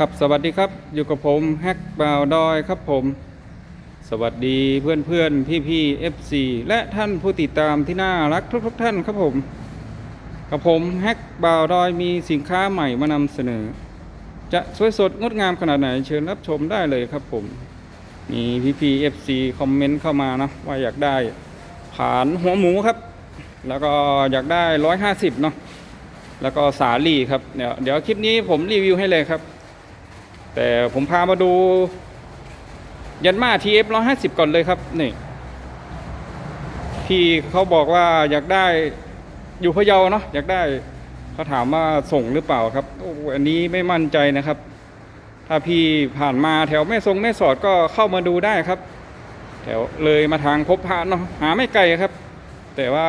ครับสวัสดีครับอยู่กับผมแฮกบ่าวดอยครับผม สวัสดีเพื่อนเพื่อนพี่พี่เอฟซีและท่านผู้ติดตามที่น่ารักทุกทุกท่านครับผม กับผมแฮกบ่าวดอยมีสินค้าใหม่มานำเสนอ จะสวยสดงดงามขนาดไหนเชิญรับชมได้เลยครับผม มีพี่พี่เอฟซีคอมเมนต์เข้ามานะว่าอยากได้ผานหัวหมูครับ แล้วก็อยากได้ร้อยห้าสิบเนาะแล้วก็สาลี่ครับเดี๋ยวเดี๋ยวคลิปนี้ผมรีวิวให้เลยครับ แต่ผมพามาดูยันมา TF 150 ก่อนเลยครับ นี่ พี่เขาบอกว่าอยากได้อยู่พะเยาเนาะอยากได้เขาถามว่าส่งหรือเปล่าครับโอ้อันนี้ไม่มั่นใจนะครับ ถ้าพี่ผ่านมาแถวแม่ทรงแม่สอดก็เข้ามาดูได้ครับ แถวเลยมาทางพบพระเนาะหาไม่ไกลครับ แต่ว่า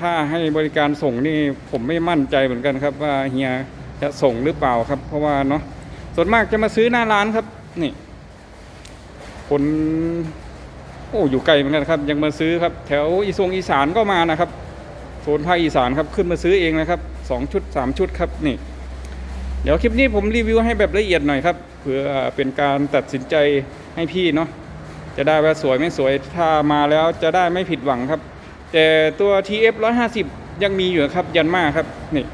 ถ้าให้บริการส่งนี่ผมไม่มั่นใจเหมือนกันครับ ว่าเฮียจะส่งหรือเปล่าครับ เพราะว่าเนาะ ส่วนมากจะมาซื้อหน้าร้านครับ นี่ คน โอ้อยู่ไกลเหมือนกันครับ ยังมาซื้อครับ แถวอีสงอีสานก็มานะครับโซนภาคอีสานครับขึ้นมาซื้อเองนะครับสองชุดสามชุดครับนี่ เดี๋ยวคลิปนี้ผมรีวิวให้แบบละเอียดหน่อยครับเพื่อเป็นการตัดสินใจให้พี่เนาะจะได้ว่าสวยไม่สวยถ้ามาแล้วจะได้ไม่ผิดหวังครับ แต่ตัว TF 150 ยังมีอยู่ครับยันมาครับนี่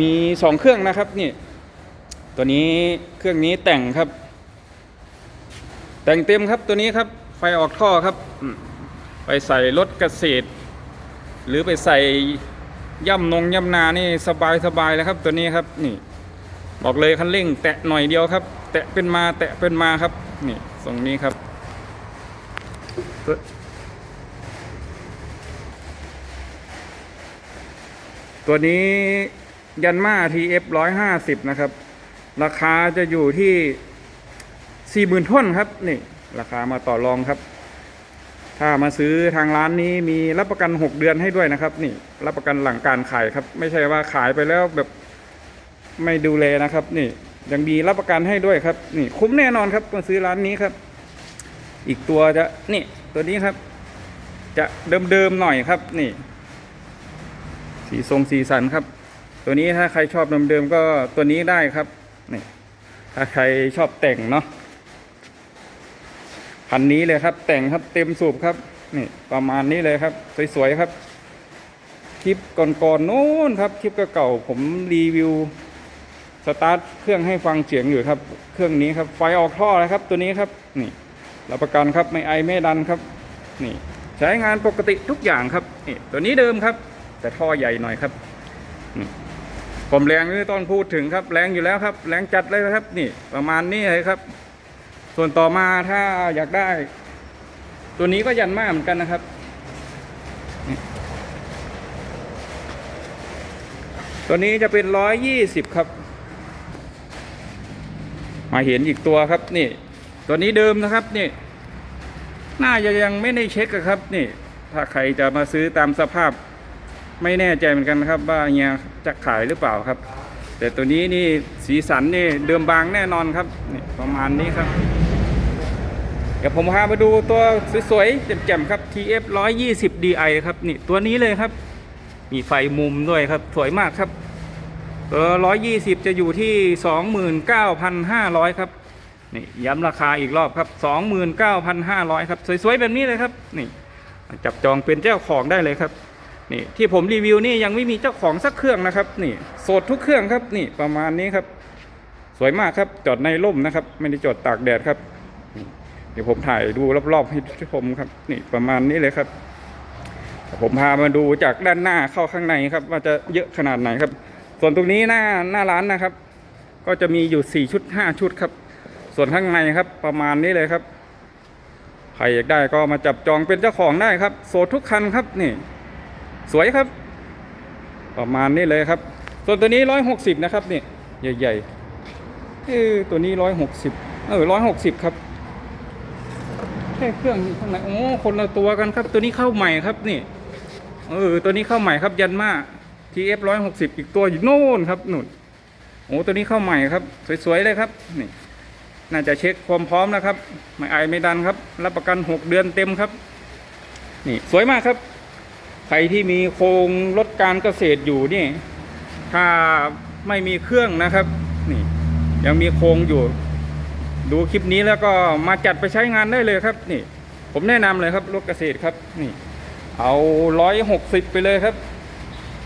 มีสองเครื่องนะครับนี่ ตัวนี้เครื่องนี้แต่งครับ แต่งเต็มครับตัวนี้ครับ ไฟออกท่อครับ ไปใส่รถเกษตร หรือไปใส่ย่ำนงย่ำนานี่สบายสบายเลยครับ ตัวนี้ครับนี่ บอกเลยคันเร่ง แตะหน่อยเดียวครับ แตะเป็นมาแตะเป็นมาครับ นี่ตรงนี้ครับตัวนี้ยันมา TF 150นะครับ ราคาจะอยู่ที่สี่หมื่นท่นครับนี่ราคามาต่อรองครับ ถ้ามาซื้อทางร้านนี้มีรับประกัน6เดือนให้ด้วยนะครับ นี่รับประกันหลังการขายครับ ไม่ใช่ว่าขายไปแล้วแบบไม่ดูแลนะครับ นี่ยังมีรับประกันให้ด้วยครับ นี่คุ้มแน่นอนครับมาซื้อร้านนี้ครับ อีกตัวจะนี่ตัวนี้ครับ จะเดิมๆหน่อยครับ นี่ สีทรงสีสันครับ ตัวนี้ถ้าใครชอบเดิมๆก็ตัวนี้ได้ครับ นี่ถ้าใครชอบแต่งเนาะพันนี้เลยครับ แต่งครับเต็มสูบครับ นี่ประมาณนี้เลยครับ สวยๆครับ คลิปก่อนๆโน้นครับ คลิปเก่าๆผมรีวิวสตาร์ทเครื่องให้ฟังเสียงอยู่ครับ เครื่องนี้ครับไฟออกท่อเลยครับ ตัวนี้ครับ นี่รับประกันครับไม่ไอไม่ดันครับ นี่ ใช้งานปกติทุกอย่างครับนี่ตัวนี้เดิมครับ แต่ท่อใหญ่หน่อยครับ ผมแรงนี่ต้องพูดถึงครับแรงอยู่แล้วครับ แรงจัดเลยครับนี่ประมาณนี้เลยครับ ส่วนต่อมาถ้าอยากได้ ตัวนี้ก็ยันมากเหมือนกันนะครับ ตัวนี้จะเป็นร้อยยี่สิบครับ มาเห็นอีกตัวครับนี่ ตัวนี้เดิมนะครับนี่น่าจะยังไม่ได้เช็คครับนี่ ถ้าใครจะมาซื้อตามสภาพ ไม่แน่ใจเหมือนกันนะครับว่าเฮียจะขายหรือเปล่าครับ แต่ตัวนี้นี่สีสันนี่เดิมบางแน่นอนครับนี่ประมาณนี้ครับ เดี๋ยวผมพามาดูตัวสวยๆแจ่มๆครับ TF 120 DI ครับนี่ตัวนี้เลยครับ มีไฟมุมด้วยครับสวยมากครับตัว120 จะอยู่ที่ 29,500 ครับนี่ย้ำราคาอีกรอบครับ 29,500 ครับ สวยๆ แบบนี้เลยครับ นี่ จับจองเป็นเจ้าของได้เลยครับ นี่ที่ผมรีวิวนี่ยังไม่มีเจ้าของสักเครื่องนะครับ นี่สดทุกเครื่องครับนี่ประมาณนี้ครับ สวยมากครับจอดในร่มนะครับ ไม่ได้จอดตากแดดครับ เดี๋ยวผมถ่ายดูรอบๆให้ชมครับ นี่ประมาณนี้เลยครับ ผมพามาดูจากด้านหน้าเข้าข้างในครับ ว่าจะเยอะขนาดไหนครับ ส่วนตรงนี้หน้าหน้าร้านนะครับ ก็จะมีอยู่สี่ชุดห้าชุดครับ ส่วนข้างในครับ ประมาณนี้เลยครับใครอยากได้ก็มาจับจองเป็นเจ้าของได้ครับ โสดทุกคันครับนี่ สวยครับ ประมาณนี้เลยครับ ส่วนตัวนี้ร้อยหกสิบนะครับนี่ใหญ่ๆเออตัวนี้ร้อยหกสิบเออร้อยหกสิบครับแค่เครื่องข้างในโอ้คนละตัวกันครับ ตัวนี้เข้าใหม่ครับนี่เออตัวนี้เข้าใหม่ครับยันมา TF ร้อยหกสิบอีกตัวอยู่โน่นครับนู่นโอ้ตัวนี้เข้าใหม่ครับ สวยๆเลยครับนี่น่าจะเช็คความพร้อมนะครับ ไม่ไอไม่ดันครับ รับประกันหกเดือนเต็มครับ นี่สวยมากครับ รที่มีโครงรถการเกษตรอยู่นี่ ถ้าไม่มีเครื่องนะครับ นี่ ยังมีโครงอยู่ ดูคลิปนี้แล้วก็มาจัดไปใช้งานได้เลยครับ นี่ ผมแนะนำเลยครับรถเกษตรครับ นี่ เอาร้อยหกสิบไปเลยครับ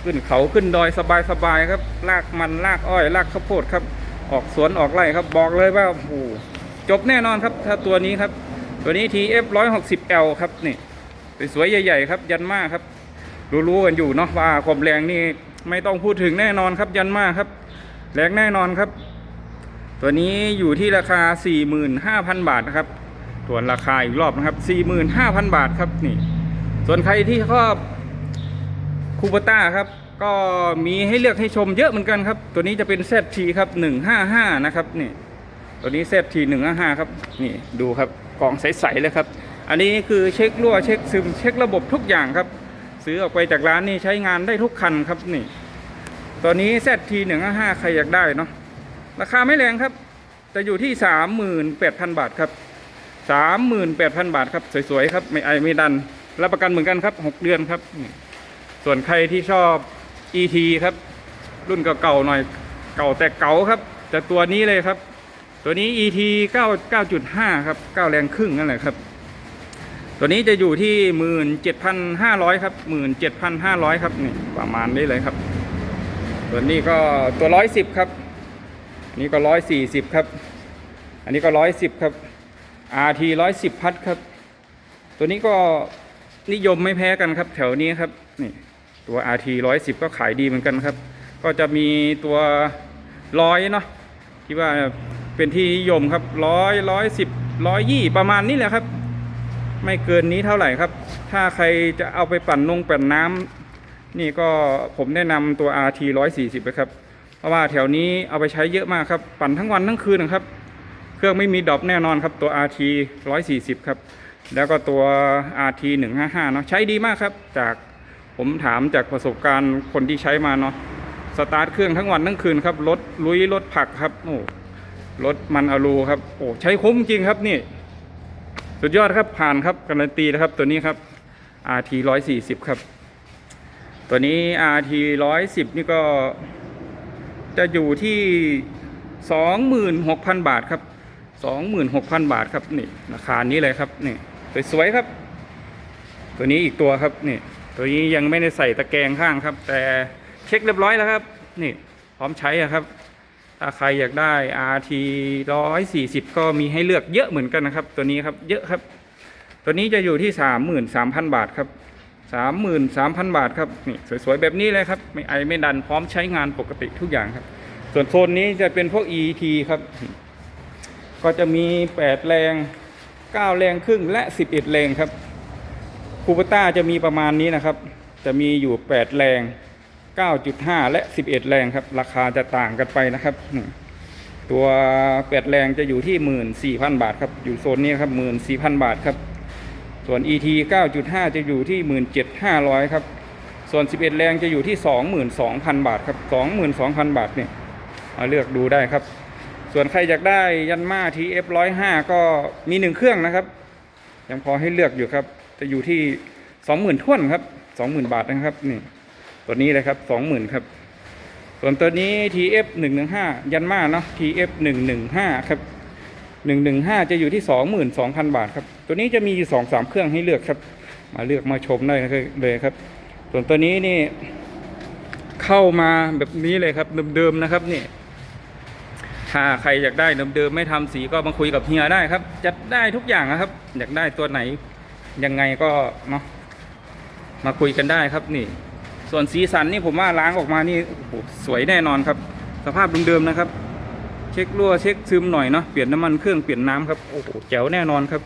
ขึ้นเขาขึ้นดอยสบายๆครับ ลากมันลากอ้อยลากข้าวโพดครับ ออกสวนออกไร่ครับ บอกเลยว่าโอ้โหจบแน่นอนครับ ถ้าตัวนี้ครับ ตัวนี้ TF 160L ครับนี่สวยๆใหญ่ ๆ ครับ ยันมากครับ รู้ๆกันอยู่เนาะว่าความแรงนี่ไม่ต้องพูดถึงแน่นอนครับยันมาครับ แรงแน่นอนครับ ตัวนี้อยู่ที่ราคา 45,000 บาทนะครับตัวนราคาอีกรอบนะครับ 45,000 บาทครับนี่ ส่วนใครที่ชอบคูปต้าครับ ก็มีให้เลือกให้ชมเยอะเหมือนกันครับ ตัวนี้จะเป็น ZT ครับ 155 นะครับนี่ ตัวนี้ ZT 155 ครับ นี่ดูครับกล่องใสๆเลยครับ อันนี้คือเช็ครั่วเช็คซึมเช็คระบบทุกอย่างครับ ซื้อออกไปจากร้านนี่ใช้งานได้ทุกคันครับนี่ตัวนี้ ZT 155ใครอยากได้เนาะราคาไม่แรงครับ จะอยู่ที่ 38,000 บาทครับ 38,000 บาทครับ สวยๆครับ ไม่ไอไม่ดัน รับประกันเหมือนกันครับ 6 เดือนครับ ส่วนใครที่ชอบ ET ครับ รุ่นเก่าๆหน่อย เก่าแต่เก่าครับจะตัวนี้เลยครับ ตัวนี้ ET 9 9.5 ครับ 9 แรงครึ่งนั่นแหละครับ ตัวนี้จะอยู่ที่17,500ครับ17,500ครับนี่ประมาณนี้เลยครับตัวนี้ก็ตัว110ครับนี่ก็ร้อยสี่สิบครับ อันนี้ก็ร้อยสิบครับ RT ร้อยสิบพัดครับ ตัวนี้ก็นิยมไม่แพ้กันครับ แถวนี้ครับนี่ตัว RT ร้อยสิบก็ขายดีเหมือนกันครับ ก็จะมีตัวร้อยเนาะที่ว่าเป็นที่นิยมครับร้อยร้อยสิบร้อยยี่ประมาณนี้แหละครับ ไม่เกินนี้เท่าไหร่ครับ ถ้าใครจะเอาไปปั่นนงปั่นน้ำนี่ก็ผมแนะนำตัว RT ร้อยสี่สิบครับเพราะว่าแถวนี้เอาไปใช้เยอะมากครับ ปั่นทั้งวันทั้งคืนนะครับ เครื่องไม่มีดรอปแน่นอนครับตัว RT 140ครับ แล้วก็ตัว RT 155เนาะใช้ดีมากครับ จากผมถามจากประสบการณ์คนที่ใช้มาเนาะสตาร์ทเครื่องทั้งวันทั้งคืนครับรถลุยรถผักครับโอ้รถมันอลูครับโอ้ใช้คุ้มจริงครับนี่ สุดยอดครับผ่านครับการันตีนะครับตัวนี้ครับ RT 140 ครับ ตัวนี้ RT 110 นี่ก็จะอยู่ที่ 26,000 บาทครับ 26,000 บาทครับนี่ราคานี้เลยครับนี่สวยๆครับ ตัวนี้อีกตัวครับนี่ตัวนี้ยังไม่ได้ใส่ตะแกรงข้างครับ แต่เช็คเรียบร้อยแล้วครับ นี่พร้อมใช้ครับ ถ้าใครอยากได้ RT 140 ก็มีให้เลือกเยอะเหมือนกันนะครับ ตัวนี้ครับเยอะครับ ตัวนี้จะอยู่ที่ 33,000 บาทครับ 33,000 บาทครับนี่สวยๆ แบบนี้เลยครับ ไม่ไอไม่ดันพร้อมใช้งานปกติทุกอย่างครับ ส่วนโซนนี้จะเป็นพวก ET ครับ ก็จะมี 8 แรง 9 แรงครึ่งและ 11 แรงครับคูปต้าจะมีประมาณนี้นะครับ จะมีอยู่ 8 แรง 9.5 และ 11 แรงครับ ราคาจะต่างกันไปนะครับ ตัว 8 แรงจะอยู่ที่ 14,000 บาทครับ อยู่โซนนี้ครับ 14,000 บาทครับ ส่วน ET 9.5 จะอยู่ที่ 17,500 ครับ ส่วน 11 แรงจะอยู่ที่ 22,000 บาทครับ 22,000 บาทเนี่ยมาเลือกดูได้ครับ ส่วนใครอยากได้ยันมา TF 105ก็มีหนึ่งเครื่องนะครับ ยังพอให้เลือกอยู่ครับ จะอยู่ที่20,000ท่วนครับ20,000บาทนะครับนี่ ตัวนี้เลยครับ20,000ครับ ส่วนตัวนี้ TF 115ยันมาเนาะ TF 115ครับ115จะอยู่ที่22,000บาทครับ ตัวนี้จะมีอยู่2 3เครื่องให้เลือกครับ มาเลือกมาชมได้เลยครับ ส่วนตัวนี้นี่ เข้ามาแบบนี้เลยครับเดิมๆนะครับนี่ ถ้าใครอยากได้เดิมๆไม่ทำสีก็มาคุยกับเฮียได้ครับ จัดได้ทุกอย่างนะครับ อยากได้ตัวไหนยังไงก็เนาะมาคุยกันได้ครับนี่ ส่วนสีสันนี่ผมว่าล้างออกมานี่โอ้โหสวยแน่นอนครับ สภาพเดิมๆนะครับ เช็ครั่วเช็คซึมหน่อยเนาะเปลี่ยนน้ำมันเครื่องเปลี่ยนน้ำครับโอ้โหแจ๋วแน่นอนครับ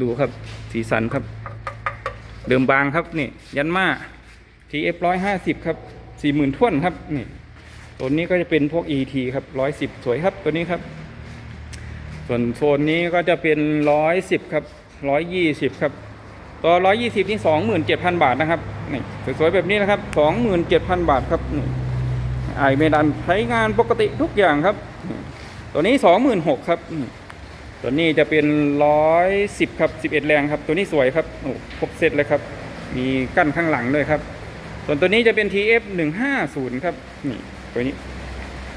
ดูครับสีสันครับ เดิมบางครับนี่ยันมา TF ร้อยห้าสิบครับสี่หมื่นท่วนครับนี่ตัวนี้ก็จะเป็นพวก ET ครับร้อยสิบสวยครับตัวนี้ครับ ส่วนโซนนี้ก็จะเป็นร้อยสิบครับร้อยยี่สิบครับ ตัวร้อยยี่สิบนี่สองหมื่นเจ็ดพันบาทนะครับนี่สวยๆแบบนี้นะครับสองหมื่นเจ็ดพันบาทครับนี่ไอเมดันใช้งานปกติทุกอย่างครับ ตัวนี้สองหมื่นหกครับตัวนี้จะเป็นร้อยสิบครับสิบเอ็ดแรงครับ ตัวนี้สวยครับโอ้ครบเซตเลยครับ มีกั้นข้างหลังด้วยครับ ส่วนตัวนี้จะเป็น TF 150ครับนี่ตัวนี้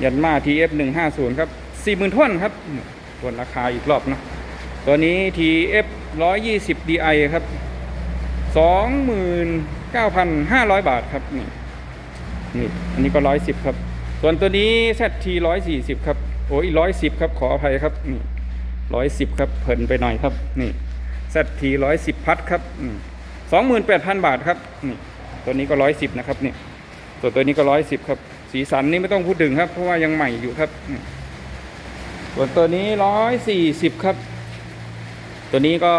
ยันมา TF 150ครับสี่หมื่นท่วนครับทวนราคาอีกรอบนะตัวนี้ TF 120 DI ครับ 29,500 บาทครับนี่นี่อันนี้ก็ 110 ครับ ส่วนตัวนี้ ZT 140 ครับ โอ้ย110 ครับ ขออภัยครับนี่110 ครับ เพิ่นไปหน่อยครับ นี่ ZT 110 พัดครับนี่28,000 บาทครับนี่ตัวนี้ก็ 110 นะครับนี่ส่วนตัวนี้ก็ 110 ครับ สีสันนี่ไม่ต้องพูดถึงครับ เพราะว่ายังใหม่อยู่ครับ ส่วนตัวนี้ 140 ครับ ตัวนี้ก็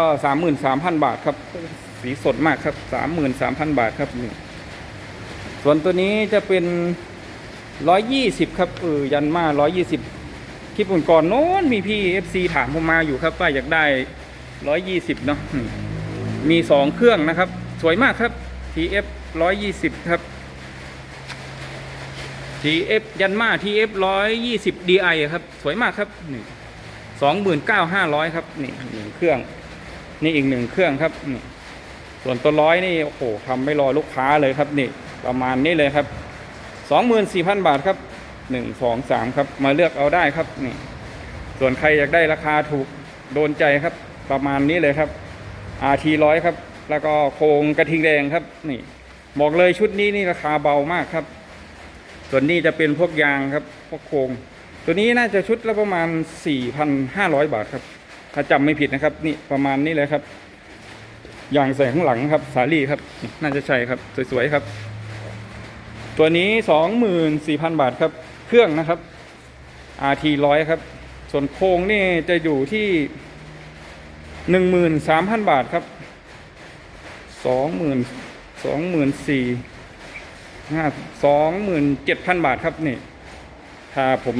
33,000 บาทครับ สีสดมากครับ33,000บาทครับนี่ส่วนตัวนี้จะเป็น120ครับเออยันมา120คลิปก่อนๆโน้นมีพี่ FC ถามผมมาอยู่ครับว่าอยากได้120เนาะอืมมี2เครื่องนะครับ สวยมากครับ TF 120ครับ TF ยันมา TF 120 DI ครับ สวยมากครับนี่29,500ครับนี่หนึ่งเครื่อง นี่อีกหนึ่งเครื่องครับนี่ ส่วนตัวร้อยนี่โอ้โหทำไม่รอลูกค้าเลยครับนี่ประมาณนี้เลยครับ 24,000 บาทครับ 1 2 3 ครับ มาเลือกเอาได้ครับนี่ ส่วนใครอยากได้ราคาถูกโดนใจครับ ประมาณนี้เลยครับ RT ร้อยครับ แล้วก็โครงกระทิงแดงครับนี่ บอกเลยชุดนี้นี่ราคาเบามากครับ ส่วนนี้จะเป็นพวกยางครับพวกโครงตัวนี้น่าจะชุดละประมาณ 4,500 บาทครับ ถ้าจำไม่ผิดนะครับ นี่ประมาณนี้เลยครับ ยางใส่ข้างหลังครับ สาลี่ครับ น่าจะใช่ครับ สวยๆครับ ตัวนี้24,000บาทครับ เครื่องนะครับ RT ร้อยครับ ส่วนโครงนี่จะอยู่ที่13,000บาทครับ20,000 24,000ห้าสองหมื่นเจ็ดพันบาทครับนี่ ถ้าผม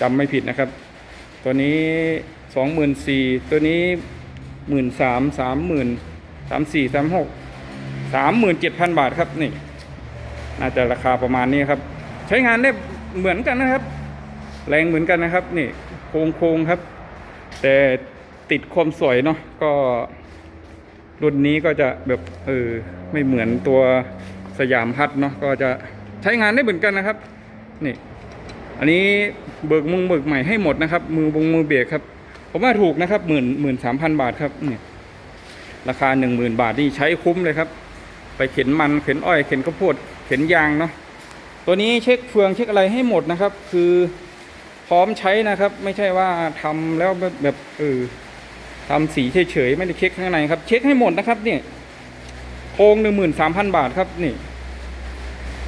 จำไม่ผิดนะครับ ตัวนี้สองหมื่นสี่ตัวนี้ หมื่นสามสามหมื่นสามสี่สามหกสามหมื่นเจ็ดพันบาทครับนี่ น่าจะราคาประมาณนี้ครับ ใช้งานได้เหมือนกันนะครับ แรงเหมือนกันนะครับ นี่โค้งโค้งๆครับ แต่ติดความสวยเนาะก็ รุ่นนี้ก็จะแบบเออไม่เหมือนตัวสยามพัดเนาะก็จะใช้งานได้เหมือนกันนะครับ นี่ อันนี้เบิกมุงเบิกใหม่ให้หมดนะครับ มือบงมือเบรกครับ ผมว่าถูกนะครับหมื่นหมื่นสามพันบาทครับเนี่ยราคาหนึ่งหมื่นบาทนี่ใช้คุ้มเลยครับ ไปเข็นมันเข็นอ้อยเข็นข้าวโพดเข็นยางเนาะตัวนี้เช็คเฟืองเช็คอะไรให้หมดนะครับ คือพร้อมใช้นะครับ ไม่ใช่ว่าทำแล้วแบบเออทำสีเฉยๆไม่ได้เช็คข้างในครับ เช็คให้หมดนะครับเนี่ยโครงหนึ่งหมื่นสามพันบาทครับนี่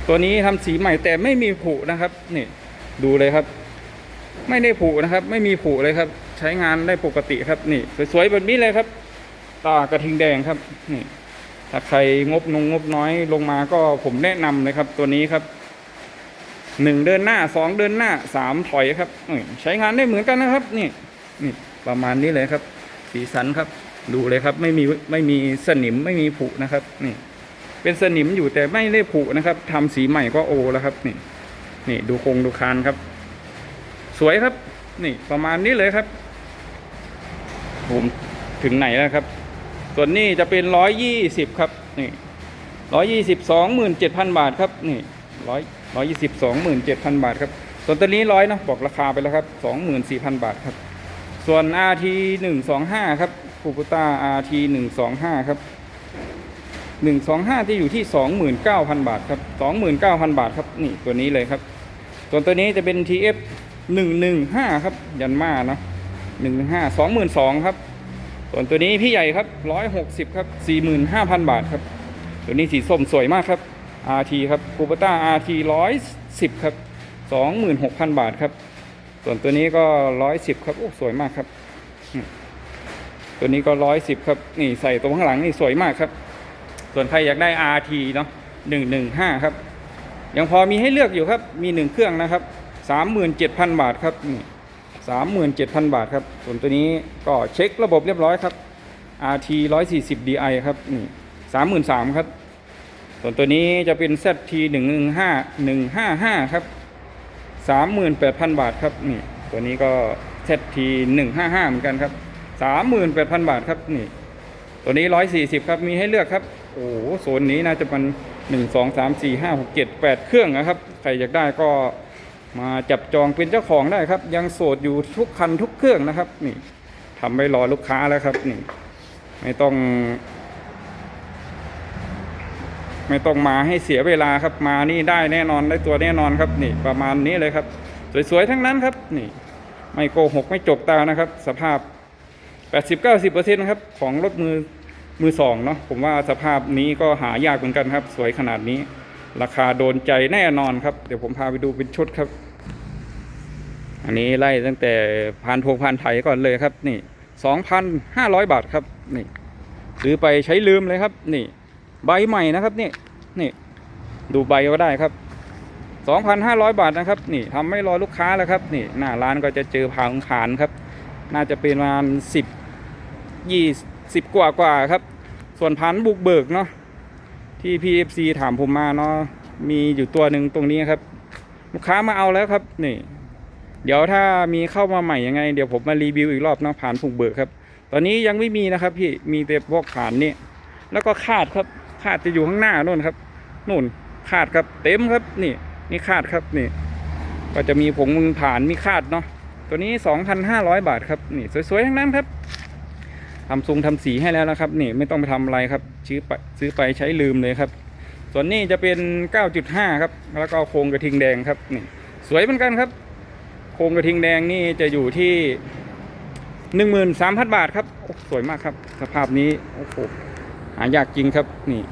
ตัวนี้ทำสีใหม่แต่ไม่มีผุนะครับนี่ดูเลยครับ ไม่ได้ผุนะครับ ไม่มีผุเลยครับ ใช้งานได้ปกติครับนี่ สวยๆแบบนี้เลยครับตากระทิงแดงครับนี่ถ้าใครงบนงงบน้อยลงมาก็ผมแนะนำเลยครับ ตัวนี้ครับหนึ่งเดินหน้าสองเดินหน้าสามถอยครับใช้งานได้เหมือนกันนะครับ นี่นี่ประมาณนี้เลยครับ สีสันครับ ดูเลยครับ ไม่มีไม่มีสนิมไม่มีผุนะครับ นี่ เป็นสนิมอยู่แต่ไม่ได้ผุนะครับทำสีใหม่ก็โอแล้วครับ นี่ นี่ดูโคงดูคานครับ สวยครับ นี่ประมาณนี้เลยครับ ผมถึงไหนแล้วครับ ส่วนนี้จะเป็นร้อยยี่สิบครับนี่ร้อยยี่สิบสองหมื่นเจ็ดพันบาทครับนี่ร้อยร้อยยี่สิบสองหมื่นเจ็ดพันบาทครับ ส่วนตัวนี้ร้อยนะบอกราคาไปแล้วครับสองหมื่นสี่พันบาทครับ ส่วน RT 125ครับคูปต้า RT 125ครับ125ที่อยู่ที่29,000บาทครับ29,000บาทครับนี่ตัวนี้เลยครับ ส่วนตัวนี้จะเป็น TF 115ครับยันมาเนาะ 115 22,000ครับ ส่วนตัวนี้พี่ใหญ่ครับ160ครับ45,000บาทครับ ตัวนี้สีส้มสวยมากครับ RT ครับคูปต้า RT 110ครับ26,000บาทครับ ส่วนตัวนี้ก็ร้อยสิบครับโอ้สวยมากครับ ตัวนี้ก็ร้อยสิบครับนี่ใส่ตรงข้างหลังนี่สวยมากครับ ส่วนใครอยากได้ RT เนาะหนึ่งหนึ่งห้าครับ ยังพอมีให้เลือกอยู่ครับมีหนึ่งเครื่องนะครับสามหมื่นเจ็ดพันบาทครับนี่ สามหมื่นเจ็ดพันบาทครับ ส่วนตัวนี้ก็เช็คระบบเรียบร้อยครับ RT ร้อยสี่สิบ DI ครับนี่สามหมื่นสามครับ ส่วนตัวนี้จะเป็น ZT หนึ่งหนึ่งห้าหนึ่งห้าห้าครับสามหมื่นแปดพันบาทครับนี่ตัวนี้ก็เซตทีหนึ่งห้าห้าเหมือนกันครับสามหมื่นแปดพันบาทครับนี่ตัวนี้ร้อยสี่สิบครับมีให้เลือกครับ โอ้โหโซนนี้น่าจะเป็นหนึ่งสองสามสี่ห้าหกเจ็ดแปดเครื่องนะครับ ใครอยากได้ก็ มาจับจองเป็นเจ้าของได้ครับ ยังโสดอยู่ทุกคันทุกเครื่องนะครับนี่ทำไว้รอลูกค้าแล้วครับนี่ ไม่ต้อง ไม่ต้องมาให้เสียเวลาครับมานี่ได้แน่นอนได้ตัวแน่นอนครับ นี่ประมาณนี้เลยครับ สวยๆทั้งนั้นครับ นี่ ไม่โกหกไม่จกตานะครับ สภาพ 80-90%ครับของรถมือมือสองเนาะผมว่าสภาพนี้ก็หายากเหมือนกันครับ สวยขนาดนี้ ราคาโดนใจแน่นอนครับ เดี๋ยวผมพาไปดูเป็นชุดครับ อันนี้ไล่ตั้งแต่พันพวงพันไถก่อนเลยครับ นี่สองพันห้าร้อยบาทครับ นี่ซื้อไปใช้ลืมเลยครับ นี่ ใบใหม่นะครับนี่นี่ดูใบก็ได้ครับสองพันห้าร้อยบาทนะครับ นี่ทำไม่รอลูกค้าแล้วครับ นี่ หน้าร้านก็จะเจอผางขานครับ น่าจะเป็นประมาณสิบยี่สิบกว่ากว่าครับ ส่วนพันบุกเบิกเนาะ ที่ PFC ถามผมมาเนาะมีอยู่ตัวหนึ่งตรงนี้ครับ ลูกค้ามาเอาแล้วครับนี่ เดี๋ยวถ้ามีเข้ามาใหม่ยังไง เดี๋ยวผมมารีวิวอีกรอบเนาะผ่านผูกเบิกครับ ตอนนี้ยังไม่มีนะครับ พี่มีแต่พวกผ่านนี่แล้วก็คาดครับคาดจะอยู่ข้างหน้านู่นครับนู่นคาดครับเต็มครับนี่ นี่คาดครับนี่ ก็จะมีผงมือผ่านมีคาดเนาะตัวนี้ 2,500 บาทครับนี่สวยๆทั้งนั้นครับ ทำทรงทำสีให้แล้วนะครับนี่ไม่ต้องไปทำอะไรครับซื้อไปซื้อไปใช้ลืมเลยครับ ส่วนนี้จะเป็น 9.5 ครับ แล้วก็โครงกระทิงแดงครับนี่สวยเหมือนกันครับ โครงกระทิงแดงนี่จะอยู่ที่13,000บาทครับสวยมากครับ สภาพนี้โอ้โหหายากจริงครับนี่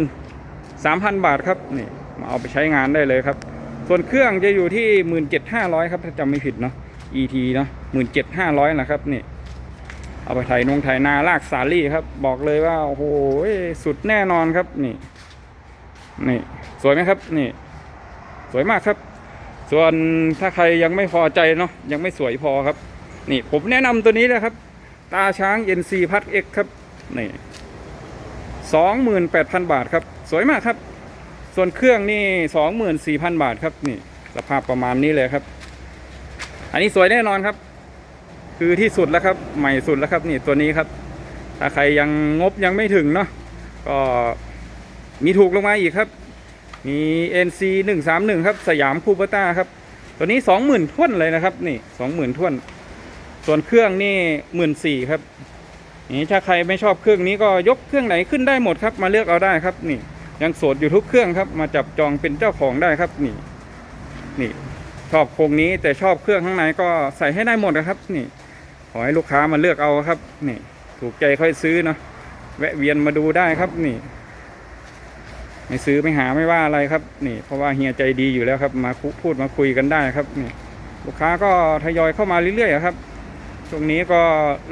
13,000บาทครับนี่มาเอาไปใช้งานได้เลยครับ ส่วนเครื่องจะอยู่ที่17,500ครับถ้าจำไม่ผิดเนาะ ET เนาะ17,500นะครับนี่ เอาไปไถนงไถนาลากสาลี่ครับ บอกเลยว่าโอ้โหสุดแน่นอนครับนี่ นี่ สวยไหมครับ นี่ สวยมากครับ ส่วนถ้าใครยังไม่พอใจเนาะยังไม่สวยพอครับ นี่ ผมแนะนำตัวนี้เลยครับ ตาช้าง NC พัด X ครับนี่สองหมื่นแปดพันบาทครับ สวยมากครับ ส่วนเครื่องนี่สองหมื่นสี่พันบาทครับนี่ สภาพประมาณนี้เลยครับ อันนี้สวยแน่นอนครับ คือที่สุดแล้วครับ ใหม่สุดแล้วครับนี่ตัวนี้ครับ ถ้าใครยังงบยังไม่ถึงเนาะก็มีถูกลงมาอีกครับ มี NC 131 ครับ สยามคูเปอร์ต้าครับ ตัวนี้ 20,000ท่วนเลยนะครับ นี่ 20,000ท่วน ส่วนเครื่องนี่14,000ครับนี่ถ้าใครไม่ชอบเครื่องนี้ก็ยกเครื่องไหนขึ้นได้หมดครับ มาเลือกเอาได้ครับ นี่ ยังโสดอยู่ทุกเครื่องครับ มาจับจองเป็นเจ้าของได้ครับ นี่ นี่ ชอบโครงนี้แต่ชอบเครื่องข้างในก็ใส่ให้ได้หมดนะครับ นี่ ขอให้ลูกค้ามาเลือกเอาครับ นี่ ถูกใจค่อยซื้อเนาะแวะเวียนมาดูได้ครับนี่ ไม่ซื้อไม่หาไม่ว่าอะไรครับ นี่ เพราะว่าเฮียใจดีอยู่แล้วครับ มาพูดมาคุยกันได้ครับนี่ลูกค้าก็ทยอยเข้ามาเรื่อยๆครับช่วงนี้ก็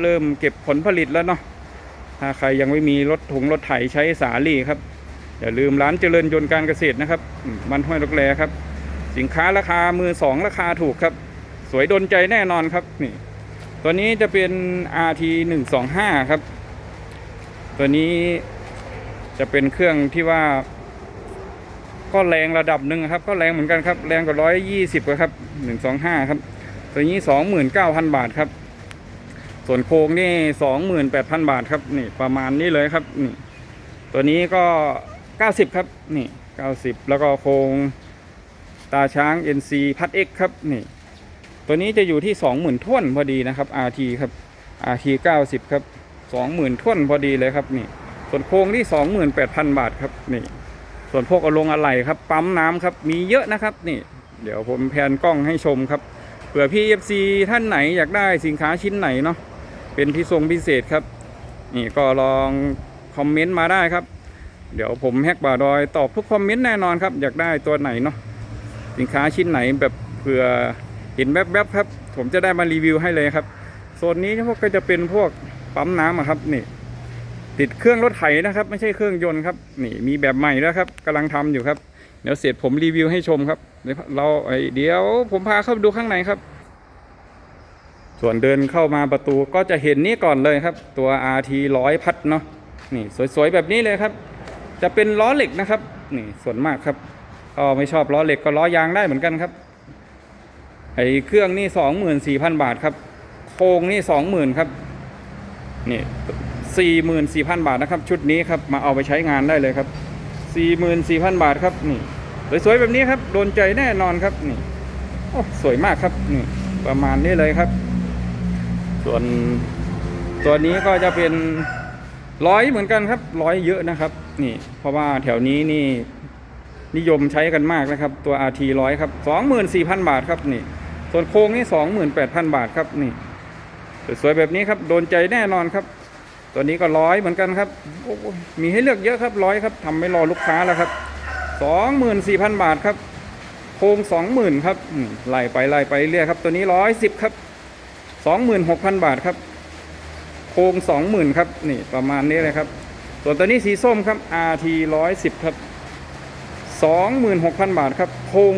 เริ่มเก็บผลผลิตแล้วเนาะถ้าใครยังไม่มีรถถุงรถไถใช้สาลี่ครับอย่าลืมร้านเจริญยนต์การเกษตรนะครับมบ้านห้วยลกแลครับ สินค้าราคามือสองราคาถูกครับ สวยโดนใจแน่นอนครับนี่ ตัวนี้จะเป็น RT 125ครับ ตัวนี้จะเป็นเครื่องที่ว่า ก็แรงระดับหนึ่งครับ ก็แรงเหมือนกันครับ แรงกว่าร้อยยี่สิบครับหนึ่งสองห้าครับ ตัวนี้สองหมื่นเก้าพันบาทครับ ส่วนโครงนี่สองหมื่นแปดพันบาทครับนี่ประมาณนี้เลยครับนี่ตัวนี้ก็เก้าสิบครับนี่เก้าสิบแล้วก็โครงตาช้าง NC พัด X ครับนี่ ตัวนี้จะอยู่ที่สองหมื่นท่วนพอดีนะครับ RT ครับ RT เก้าสิบครับสองหมื่นท่วนพอดีเลยครับนี่ ส่วนโครงที่สองหมื่นแปดพันบาทครับนี่ ส่วนพวกอาลงอะไหล่ครับ ปั๊มน้ำครับ มีเยอะนะครับนี่ เดี๋ยวผมแพนกล้องให้ชมครับ เผื่อพี่เอฟซีท่านไหนอยากได้สินค้าชิ้นไหนเนาะ เป็นพิทรงพิเศษครับ นี่ก็ลองคอมเมนต์มาได้ครับ เดี๋ยวผมแฮกบ่าดอยตอบทุกคอมเมนต์แน่นอนครับ อยากได้ตัวไหนเนาะ สินค้าชิ้นไหนแบบเผื่อ เห็นแวบๆครับ ผมจะได้มารีวิวให้เลยครับโซนนี้พวกก็จะเป็นพวกปั๊มน้ำครับนี่ ติดเครื่องรถไถนะครับ ไม่ใช่เครื่องยนต์ครับ นี่มีแบบใหม่แล้วครับกำลังทำอยู่ครับ เดี๋ยวเสร็จผมรีวิวให้ชมครับเราไอเดี๋ยวผมพาเข้าไปดูข้างในครับ ส่วนเดินเข้ามาประตูก็จะเห็นนี้ก่อนเลยครับ ตัว RT ร้อยพัดเนาะนี่สวยๆแบบนี้เลยครับ จะเป็นล้อเหล็กนะครับ นี่ส่วนมากครับก็ไม่ชอบล้อเหล็กก็ล้อยางได้เหมือนกันครับ ไอ้เครื่องนี่สองหมื่นสี่พันบาทครับ โครงนี่สองหมื่นครับ นี่สี่หมื่นสี่พันบาทนะครับ ชุดนี้ครับมาเอาไปใช้งานได้เลยครับสี่หมื่นสี่พันบาทครับนี่สวยๆแบบนี้ครับโดนใจแน่นอนครับนี่โอ้สวยมากครับนี่ประมาณนี้เลยครับ ส่วนตัวนี้ก็จะเป็นร้อยเหมือนกันครับร้อยเยอะนะครับ นี่ เพราะว่าแถวนี้นี่นิยมใช้กันมากนะครับ ตัว RT ร้อยครับ 24,000 บาทครับนี่ ส่วนโค้งนี่28,000บาทครับนี่สวยๆแบบนี้ครับโดนใจแน่นอนครับ ตัวนี้ก็ร้อยเหมือนกันครับโอ้โหมีให้เลือกเยอะครับร้อยครับทำไม่รอลูกค้าแล้วครับ24,000บาทครับ โครง20,000ครับไล่ไปไล่ไปเรื่อยครับตัวนี้110ครับ26,000บาทครับ โครง20,000ครับนี่ประมาณนี้เลยครับ ส่วนตัวนี้สีส้มครับ RT 110ครับ26,000บาทครับ โครง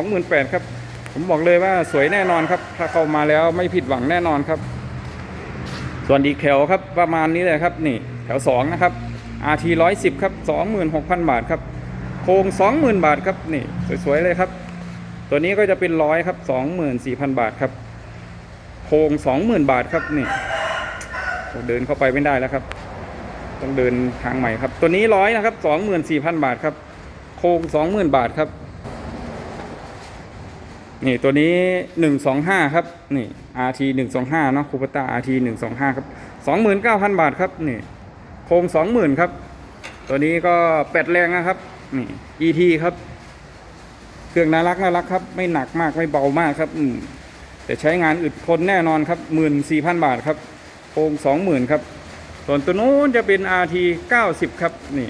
28,000ครับ ผมบอกเลยว่าสวยแน่นอนครับ ถ้าเข้ามาแล้วไม่ผิดหวังแน่นอนครับ ส่วนดีแคลครับประมาณนี้เลยครับนี่แถว 2 นะครับ RT 110 ครับ 26,000 บาทครับ โครง 20,000 บาทครับนี่สวยๆเลยครับ ตัวนี้ก็จะเป็นร้อยครับ 24,000 บาทครับ โครง 20,000 บาทครับนี่โอ้เดินเข้าไปไม่ได้แล้วครับ ต้องเดินทางใหม่ครับ ตัวนี้ร้อยนะครับ 24,000 บาทครับ โครง 20,000 บาทครับ นี่ตัวนี้ 125 ครับ นี่ RT 125เนาะคูปต้า RT 125 ครับ 29,000 บาทครับ นี่ โครง 20,000 ครับ ตัวนี้ก็แปดแรงนะครับ นี่ ET ครับ เครื่องน่ารักน่ารักครับ ไม่หนักมากไม่เบามากครับ อืมแต่ใช้งานอึดทนแน่นอนครับ 14,000 บาทครับ โครง 20,000 ครับ ส่วนตัวนู้นจะเป็น RT 90 ครับ นี่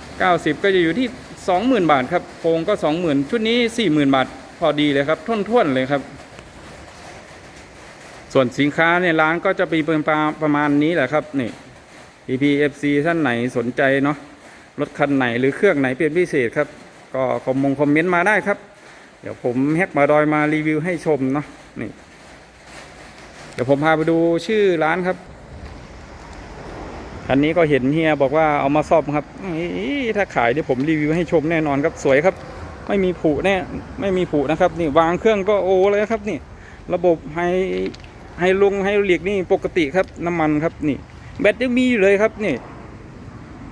90 ก็จะอยู่ที่ 20,000 บาทครับ โครงก็ 20,000 ชุดนี้ 40,000 บาท พอดีเลยครับท่วนๆเลยครับ ส่วนสินค้าเนี่ยร้านก็จะมีเป็นประมาณนี้แหละครับนี่ EPFC ท่านไหนสนใจเนาะรถคันไหนหรือเครื่องไหนเป็นพิเศษครับ ก็คอมมงคอมเมนต์มาได้ครับ เดี๋ยวผมแฮกมาดอยมารีวิวให้ชมเนาะนี่เดี๋ยวผมพาไปดูชื่อร้านครับคันนี้ก็เห็นเฮียบอกว่าเอามาซ่อมครับอี้ถ้าขายเดี๋ยวผมรีวิวให้ชมแน่นอนครับสวยครับ ไม่มีผุแน่ไม่มีผุนะครับนี่วางเครื่องก็โอเลยครับนี่ระบบไฮไฮลงไฮดรอลิกนี่ปกติครับน้ำมันครับนี่ แบตยังมีอยู่เลยครับนี่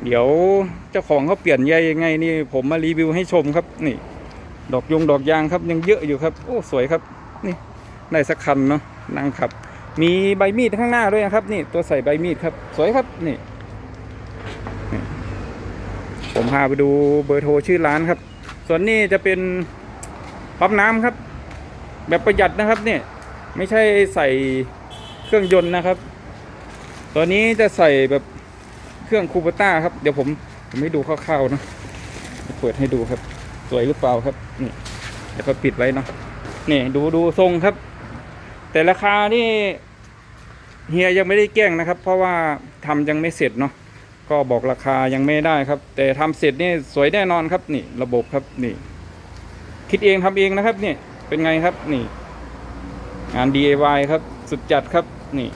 เดี๋ยวเจ้าของเขาเปลี่ยนใยยังไงนี่ ผมมารีวิวให้ชมครับนี่ ดอกยงดอกยางครับยังเยอะอยู่ครับ โอ้สวยครับนี่ได้สักคันเนาะนั่งขับ มีใบมีดข้างหน้าด้วยนะครับ นี่ตัวใส่ใบมีดครับ สวยครับนี่ผมพาไปดูเบอร์โทรชื่อร้านครับ ส่วนนี้จะเป็นปั๊มน้ำครับ แบบประหยัดนะครับเนี่ยไม่ใช่ใส่เครื่องยนต์นะครับ ตัวนี้จะใส่แบบเครื่องคูปต้าครับ เดี๋ยวผมผมให้ดูคร่าวๆนะเปิดให้ดูครับ สวยหรือเปล่าครับนี่เดี๋ยวก็ปิดไว้เนาะนี่ดูดูทรงครับ แต่ราคานี่เฮียยังไม่ได้แกล้งนะครับ เพราะว่าทำยังไม่เสร็จเนาะ ก็บอกราคายังไม่ได้ครับ แต่ทำเสร็จนี่สวยแน่นอนครับนี่ระบบครับนี่ คิดเองทำเองนะครับนี่เป็นไงครับนี่ งาน DIY ครับ สุดจัดครับนี่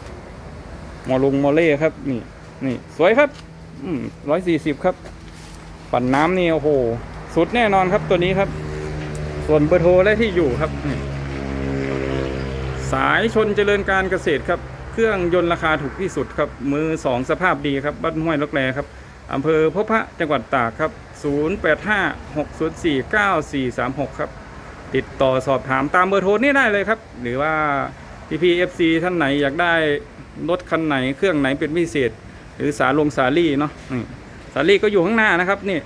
มอลงมอเล่ครับนี่นี่สวยครับอืมร้อยสี่สิบครับ ปั่นน้ำนี่โอ้โห สุดแน่นอนครับตัวนี้ครับ ส่วนเบอร์โทรและที่อยู่ครับนี่สายชนเจริญการเกษตรครับ เครื่องยนต์ราคาถูกที่สุดครับ มือสองสภาพดีครับ บ้านห้วยลกแลครับอำเภอพบพระจังหวัดตากครับ 0856049436 ครับ ติดต่อสอบถามตามเบอร์โทรนี่ได้เลยครับ หรือว่าพี่พีเอฟซีท่านไหนอยากได้รถคันไหนเครื่องไหนเป็นพิเศษ หรือสาลงสาลี่เนาะนี่สาลี่ก็อยู่ข้างหน้านะครับนี่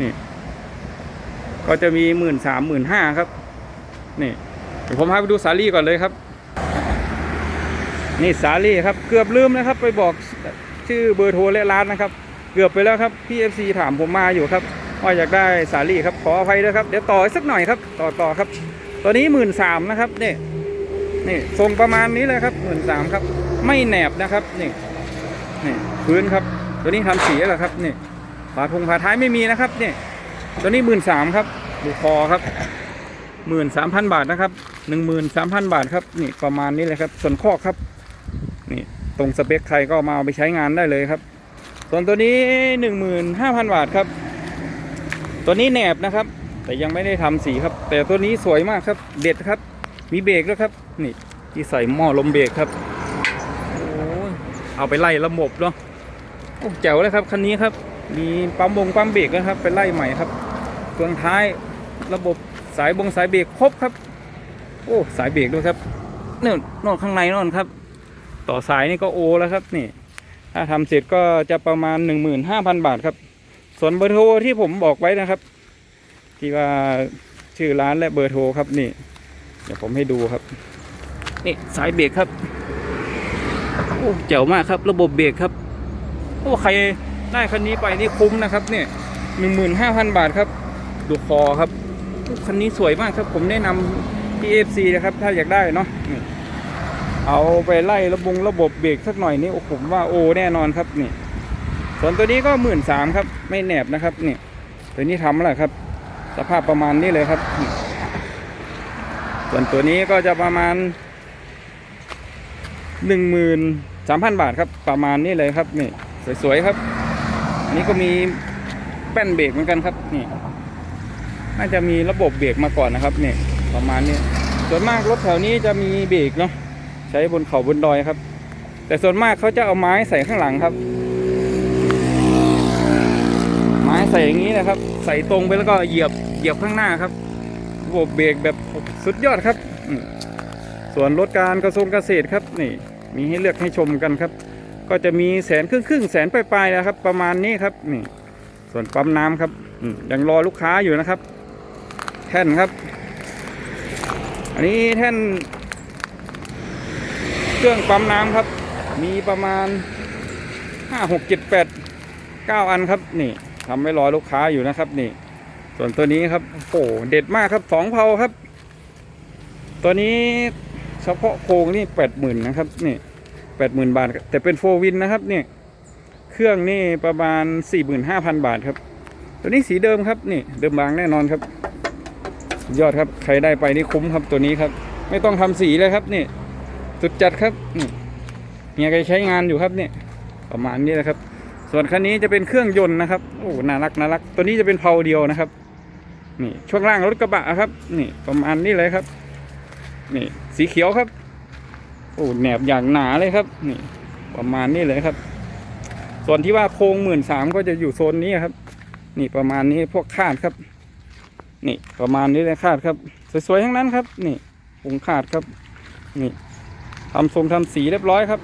นี่ ก็จะมีหมื่นสามหมื่นห้าครับ นี่เดี๋ยวผมพาไปดูสาลี่ก่อนเลยครับ นี่สาลี่ครับเกือบลืมนะครับ ไปบอกชื่อเบอร์โทรและร้านนะครับ เกือบไปแล้วครับพี่เอฟซีถามผมมาอยู่ครับว่าอยากได้สาลี่ครับขออภัยด้วยครับเดี๋ยวต่อสักหน่อยครับต่อต่อครับ ตัวนี้หมื่นสามนะครับนี่นี่ทรงประมาณนี้เลยครับหมื่นสามครับ ไม่แหนบนะครับนี่นี่พื้นครับ ตัวนี้ทำสีแล้วครับนี่ฝาทงฝาท้ายไม่มีนะครับนี่ตัวนี้หมื่นสามครับดูคอครับหมื่นสามพันบาทนะครับหนึ่งหมื่นสามพันบาทครับนี่ประมาณนี้เลยครับส่วนข้อครับ ตรงสเปคใครก็มาเอาไปใช้งานได้เลยครับ ส่วนตัวนี้หนึ่งหมื่นห้าพันบาทครับ ตัวนี้แหนบนะครับ แต่ยังไม่ได้ทำสีครับ แต่ตัวนี้สวยมากครับ เด็ดครับ มีเบรกด้วยครับ นี่ที่ใส่หม้อลมเบรกครับเอาไปไล่ระบบเนาะโอ้แจ๋วเลยครับคันนี้ครับ มีปั๊มบงปั๊มเบรกนะครับ ไปไล่ใหม่ครับเฟืองท้ายระบบสายบงสายเบรกครบครับ โอ้สายเบรกด้วยครับนี่นนอนข้างในนอนครับ ต่อสายนี่ก็โอแล้วครับนี่ ถ้าทำเสร็จก็จะประมาณ 15,000 บาทครับ ส่วนเบอร์โทรที่ผมบอกไว้นะครับ ที่ว่าชื่อร้านและเบอร์โทรครับนี่ เดี๋ยวผมให้ดูครับ นี่สายเบรกครับโอ้เจ๋วมากครับ ระบบเบรกครับโอ้ใครได้คันนี้ไปนี่คุ้มนะครับเนี่ยหนึ่งหมื่นห้าพันบาทครับดูคอครับคันนี้สวยมากครับ ผมแนะนำที่เอฟซีนะครับ ถ้าอยากได้เนาะ เอาไปไล่ระบงระบบเบรกสักหน่อยนี่โอ้ผมว่าโอแน่นอนครับนี่ส่วนตัวนี้ก็หมื่นสามครับ ไม่แหนบนะครับนี่ตัวนี้ทำแล้วครับ สภาพประมาณนี้เลยครับ ส่วนตัวนี้ก็จะประมาณหนึ่งหมื่นสามพันบาทครับ ประมาณนี้เลยครับนี่สวยๆครับ อันนี้ก็มีแป้นเบรกเหมือนกันครับนี่น่าจะมีระบบเบรกมาก่อนนะครับนี่ประมาณนี้ส่วนมากรถแถวนี้จะมีเบรกเนาะ ใช้บนเขาบนดอยครับ แต่ส่วนมากเขาจะเอาไม้ใส่ข้างหลังครับ ไม้ใส่อย่างนี้นะครับ ใส่ตรงไปแล้วก็เหยียบเหยียบข้างหน้าครับระบบเบรกแบบสุดยอดครับส่วนรถการกระทรวงเกษตรครับนี่ มีให้เลือกให้ชมกันครับ ก็จะมีแสนครึ่งครึ่งแสนปลายๆนะครับ ประมาณนี้ครับนี่ ส่วนปั๊มน้ำครับอืมยังรอลูกค้าอยู่นะครับ แท่นครับ อันนี้แท่น เครื่องปั๊มน้ำครับ มีประมาณห้าหกเจ็ดแปดเก้าอันครับ นี่ทำไว้รอลูกค้าอยู่นะครับ นี่ ส่วนตัวนี้ครับโอ้โหเด็ดมากครับสองเพาครับ ตัวนี้เฉพาะโครงนี่แปดหมื่นนะครับนี่แปดหมื่นบาท แต่เป็นโฟวินนะครับนี่เครื่องนี่ประมาณสี่หมื่นห้าพันบาทครับ ตัวนี้สีเดิมครับนี่ เดิมบางแน่นอนครับ ยอดครับใครได้ไปนี่คุ้มครับตัวนี้ครับ ไม่ต้องทำสีเลยครับนี่ สุดจัดครับนี่เฮียแกใช้งานอยู่ครับเนี่ยประมาณนี้แหละครับ ส่วนคันนี้จะเป็นเครื่องยนต์นะครับโอ้น่ารักน่ารัก ตัวนี้จะเป็นเพาเดียวนะครับ นี่ช่วงล่างรถกระบะครับ นี่ประมาณนี้เลยครับ นี่สีเขียวครับโอ้แหนบอย่างหนาเลยครับ นี่ ประมาณนี้เลยครับ ส่วนที่ว่าโครงหมื่นสามก็จะอยู่โซนนี้ครับ นี่ประมาณนี้พวกคาดครับ นี่ประมาณนี้เลยคาดครับ สวยๆทั้งนั้นครับ นี่ปรุงคาดครับ นี่ ทำทรงทำสีเรียบร้อยครับ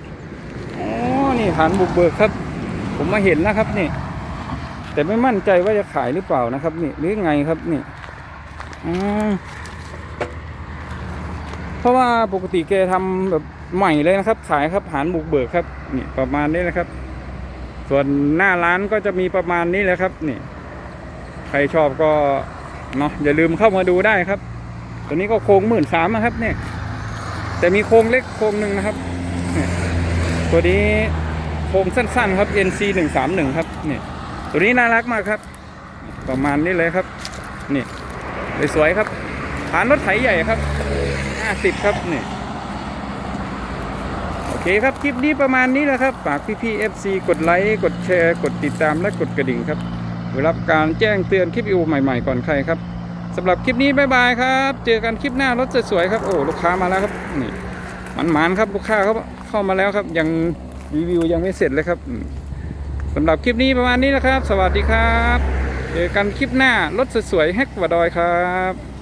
อ๋อนี่ฐานบุกเบิกครับ ผมมาเห็นนะครับนี่ แต่ไม่มั่นใจว่าจะขายหรือเปล่านะครับ นี่หรือไงครับนี่เพราะว่าปกติแกทำแบบใหม่เลยนะครับ ขายครับฐานบุกเบิกครับนี่ประมาณนี้นะครับ ส่วนหน้าร้านก็จะมีประมาณนี้แหละครับ นี่ ใครชอบก็เนาะอย่าลืมเข้ามาดูได้ครับ ตัวนี้ก็โครงหมื่นสามนะครับเนี่ย แต่มีโครงเล็กโครงหนึ่งนะครับ ตัวนี้โครงสั้นๆครับ NC หนึ่งสามหนึ่งครับนี่ตัวนี้น่ารักมากครับ ประมาณนี้เลยครับ นี่สวยๆครับฐานรถไถใหญ่ครับห้าสิบครับนี่โอเคครับคลิปนี้ประมาณนี้แหละครับฝากพี่ๆ FC กดไลค์กดแชร์ กดติดตามและกดกระดิ่งครับเพื่อรับการแจ้งเตือนคลิปวิวใหม่ๆก่อนใครครับ สำหรับคลิปนี้บายบายครับ เจอกันคลิปหน้ารถสวยๆครับ โอ้ลูกค้ามาแล้วครับนี่มันหมานๆครับลูกค้าเขาเข้ามาแล้วครับ ยังรีวิวยังไม่เสร็จเลยครับสำหรับคลิปนี้ประมาณนี้นะครับ สวัสดีครับ เจอกันคลิปหน้ารถสวยๆแฮกวดอยครับ